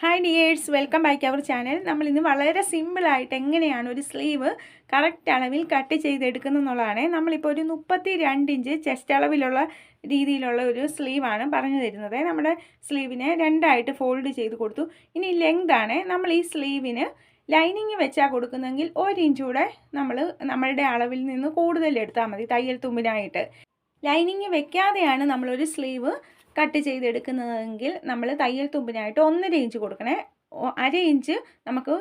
Hi dears welcome back our channel നമ്മൾ ഇന്ന് വളരെ സിമ്പിളായിട്ട് എങ്ങനെയാണ് ഒരു സ്ലീവ് കറക്റ്റ് അളവിൽ കട്ട് ചെയ്തെടുക്കുന്നത് എന്നുള്ളതാണ്. നമ്മളിപ്പോൾ ഒരു മുപ്പത്തി രണ്ട് ഇഞ്ച് ചെസ്റ്റ് അളവിലുള്ള രീതിയിലുള്ള ഒരു സ്ലീവാണ് പറഞ്ഞു തരുന്നത്. നമ്മുടെ സ്ലീവിനെ രണ്ടായിട്ട് ഫോൾഡ് ചെയ്ത് കൊടുത്തു. ഇനി ലെങ്ത് ആണ്. നമ്മൾ ഈ സ്ലീവിന് ലൈനിങ് വെച്ചാൽ കൊടുക്കുന്നെങ്കിൽ ഒരു ഇഞ്ചൂടെ നമ്മൾ നമ്മളുടെ അളവിൽ നിന്ന് കൂടുതൽ എടുത്താൽ മതി തയ്യൽ തുമ്പിനായിട്ട്. ലൈനിങ് വെക്കാതെയാണ് നമ്മളൊരു സ്ലീവ് കട്ട് ചെയ്തെടുക്കുന്നതെങ്കിൽ നമ്മൾ തയ്യൽ തുമ്പിനായിട്ട് ഒന്നര ഇഞ്ച് കൊടുക്കണേ. അര ഇഞ്ച് നമുക്ക്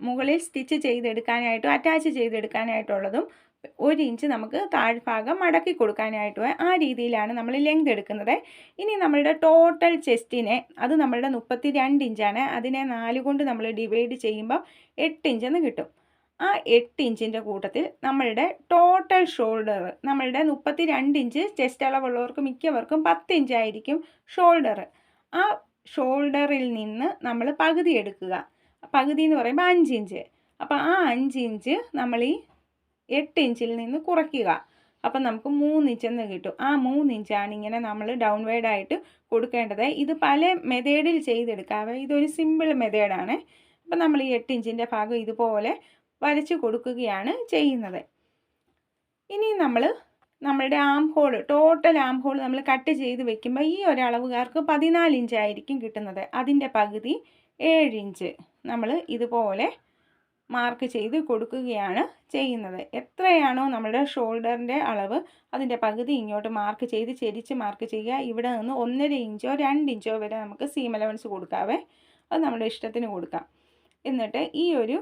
മുകളിൽ സ്റ്റിച്ച് ചെയ്തെടുക്കാനായിട്ടും അറ്റാച്ച് ചെയ്തെടുക്കാനായിട്ടുള്ളതും ഒരു ഇഞ്ച് നമുക്ക് താഴ്ഭാഗം മടക്കി കൊടുക്കാനായിട്ട് ആ രീതിയിലാണ് നമ്മൾ ലെങ്ത് എടുക്കുന്നത്. ഇനി നമ്മളുടെ ടോട്ടൽ ചെസ്റ്റിനെ അത് നമ്മളുടെ മുപ്പത്തി രണ്ട് ഇഞ്ചാണ് അതിനെ നാല് കൊണ്ട് നമ്മൾ ഡിവൈഡ് ചെയ്യുമ്പോൾ എട്ട് ഇഞ്ചെന്ന് കിട്ടും. ആ എട്ട് ഇഞ്ചിന്റെ കൂട്ടത്തിൽ നമ്മളുടെ ടോട്ടൽ ഷോൾഡർ നമ്മളുടെ മുപ്പത്തി രണ്ട് ഇഞ്ച് ചെസ്റ്റ് അളവുള്ളവർക്ക് മിക്കവർക്കും പത്ത് ഇഞ്ചായിരിക്കും ഷോൾഡർ ആ ഷോൾഡറിൽ നിന്ന് നമ്മൾ പകുതി എടുക്കുക. പകുതി എന്ന് പറയുമ്പോൾ അഞ്ച് ഇഞ്ച്. അപ്പോൾ ആ അഞ്ച് ഇഞ്ച് നമ്മൾ ഈ എട്ട് ഇഞ്ചിൽ നിന്ന് കുറയ്ക്കുക. അപ്പം നമുക്ക് മൂന്ന് ഇഞ്ചെന്ന് കിട്ടും. ആ മൂന്ന് ഇഞ്ചാണ് ഇങ്ങനെ നമ്മൾ ഡൗൺവേഡായിട്ട് കൊടുക്കേണ്ടത്. ഇത് പല മെത്തേഡിൽ ചെയ്തെടുക്കാം. ഇതൊരു സിമ്പിൾ മെത്തേഡാണ് അപ്പം നമ്മൾ ഈ എട്ട് ഇഞ്ചിന്റെ ഭാഗം ഇതുപോലെ വരച്ച് കൊടുക്കുകയാണ് ചെയ്യുന്നത്. ഇനി നമ്മൾ നമ്മളുടെ arm hole total arm hole നമ്മൾ കട്ട് ചെയ്ത് വെക്കുമ്പോൾ ഈ ഒരളവുകാർക്ക് പതിനാല് ഇഞ്ച് ആയിരിക്കും കിട്ടുന്നത്. അതിന്റെ പകുതി ഏഴ് ഇഞ്ച് നമ്മൾ ഇതുപോലെ മാർക്ക് ചെയ്ത് കൊടുക്കുകയാണ് ചെയ്യുന്നത്. എത്രയാണോ നമ്മുടെ ഷോൾഡറിന്റെ അളവ് അതിന്റെ പകുതി ഇങ്ങോട്ട് മാർക്ക് ചെയ്ത് ചെരിച്ച് മാർക്ക് ചെയ്യുക. ഇവിടെ നിന്ന് ഒന്നര ഇഞ്ചോ രണ്ട് ഇഞ്ചോ വരെ നമുക്ക് സീം അലവൻസ് കൊടുക്കാവേ. അത് നമ്മുടെ ഇഷ്ടത്തിന് കൊടുക്കാം. എന്നിട്ട് ഈ ഒരു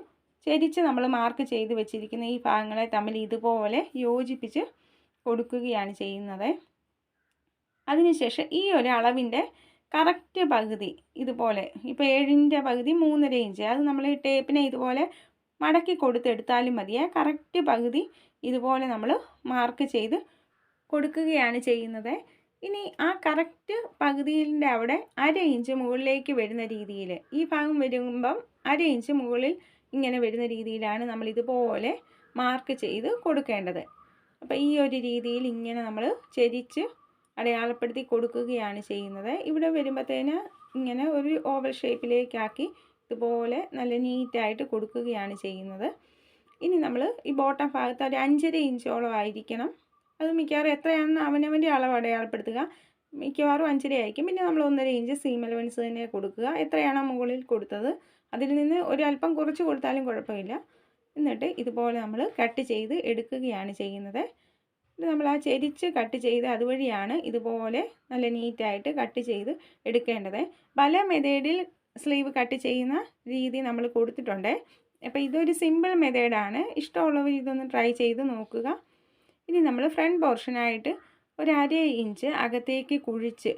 ചെരിച്ച് നമ്മൾ മാർക്ക് ചെയ്ത് വെച്ചിരിക്കുന്ന ഈ ഭാഗങ്ങളെ തമ്മിൽ ഇതുപോലെ യോജിപ്പിച്ച് കൊടുക്കുകയാണ് ചെയ്യുന്നത്. അതിനുശേഷം ഈ ഒരു അളവിന്റെ കറക്റ്റ് പകുതി ഇതുപോലെ ഇപ്പോൾ ഏഴിന്റെ പകുതി മൂന്നര ഇഞ്ച് അത് നമ്മൾ ഈ ടേപ്പിനെ ഇതുപോലെ മടക്കി കൊടുത്തെടുത്താലും മതിയേ കറക്റ്റ് പകുതി ഇതുപോലെ നമ്മൾ മാർക്ക് ചെയ്ത് കൊടുക്കുകയാണ് ചെയ്യുന്നത്. ഇനി ആ കറക്റ്റ് പകുതിയിന്റെ അവിടെ അര ഇഞ്ച് മുകളിലേക്ക് വരുന്ന രീതിയിൽ ഈ ഭാഗം വരുമ്പം അര ഇഞ്ച് മുകളിൽ ഇങ്ങനെ വരുന്ന രീതിയിലാണ് നമ്മൾ ഇതുപോലെ മാർക്ക് ചെയ്ത് കൊടുക്കേണ്ടത്. അപ്പോൾ ഈ ഒരു രീതിയിൽ ഇങ്ങനെ നമ്മൾ ചരിച്ച് അടയാളപ്പെടുത്തി കൊടുക്കുകയാണ് ചെയ്യുന്നത്. ഇവിടെ വരുമ്പോഴത്തേന് ഇങ്ങനെ ഒരു ഓവൽ ഷേപ്പിലേക്കാക്കി ഇതുപോലെ നല്ല നീറ്റായിട്ട് കൊടുക്കുകയാണ് ചെയ്യുന്നത്. ഇനി നമ്മൾ ഈ ബോട്ടം ഭാഗത്ത് ഒരു അഞ്ചര ഇഞ്ചോളം ആയിരിക്കണം. അത് മിക്കവാറും എത്രയാണെന്ന് അവനവന്റെ അളവ് അടയാളപ്പെടുത്തുക. മിക്കവാറും അഞ്ചര ആയിരിക്കും. പിന്നെ നമ്മൾ ഒന്നര ഇഞ്ച് സീം അലവൻസ് തന്നെ കൊടുക്കുക. എത്രയാണോ മുകളിൽ കൊടുത്തത്. അതിൽ നിന്ന് ഒരല്പം കുറച്ച് കൊടുത്താലും കുഴപ്പമില്ല. എന്നിട്ട് ഇതുപോലെ നമ്മൾ കട്ട് ചെയ്ത് എടുക്കുകയാണ് ചെയ്യുന്നത്. നമ്മൾ ആ ചെരിച്ച് കട്ട് ചെയ്ത് അതുവഴിയാണ് ഇതുപോലെ നല്ല നീറ്റായിട്ട് കട്ട് ചെയ്ത് എടുക്കേണ്ടത്. പല മെതേഡിൽ സ്ലീവ് കട്ട് ചെയ്യുന്ന രീതി നമ്മൾ കൊടുത്തിട്ടുണ്ട്. അപ്പോൾ ഇതൊരു സിമ്പിൾ മെതേഡാണ് ഇഷ്ടമുള്ളവർ ഇതൊന്ന് ട്രൈ ചെയ്ത് നോക്കുക. ഇനി നമ്മൾ ഫ്രണ്ട് പോർഷനായിട്ട് ഒരു അര ഇഞ്ച് അകത്തേക്ക് കുഴിച്ച്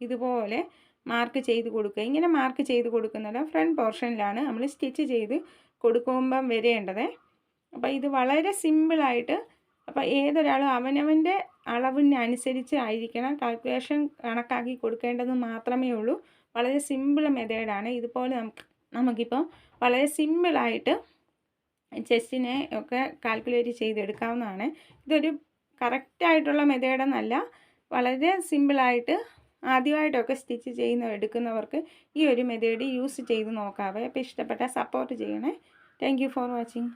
ഇതുപോലെ മാർക്ക് ചെയ്ത് കൊടുക്കുക. ഇങ്ങനെ മാർക്ക് ചെയ്ത് കൊടുക്കുന്നത് ഫ്രണ്ട് പോർഷനിലാണ് നമ്മൾ സ്റ്റിച്ച് ചെയ്ത് കൊടുക്കുമ്പം വരേണ്ടത്. അപ്പോൾ ഇത് വളരെ സിമ്പിളായിട്ട് അപ്പോൾ ഏതൊരാളും അവനവന്റെ അളവിനനുസരിച്ച് ആയിരിക്കണം കാൽക്കുലേഷൻ കണക്കാക്കി കൊടുക്കേണ്ടത് മാത്രമേ ഉള്ളൂ. വളരെ സിമ്പിൾ മെത്തേഡാണ് ഇതുപോലെ നമുക്ക് നമുക്കിപ്പോൾ വളരെ സിമ്പിളായിട്ട് ചെസ്റ്റിനെ ഒക്കെ കാൽക്കുലേറ്റ് ചെയ്തെടുക്കാവുന്നതാണ്. ഇതൊരു കറക്റ്റായിട്ടുള്ള മെത്തേഡെന്നല്ല വളരെ സിമ്പിളായിട്ട് ആദ്യമായിട്ടൊക്കെ സ്റ്റിച്ച് ചെയ്യുന്ന എടുക്കുന്നവർക്ക് ഈ ഒരു മെത്തേഡ് യൂസ് ചെയ്ത് നോക്കാവേ. അപ്പോൾ ഇഷ്ടപ്പെട്ടാൽ സപ്പോർട്ട് ചെയ്യണേ. Thank for watching.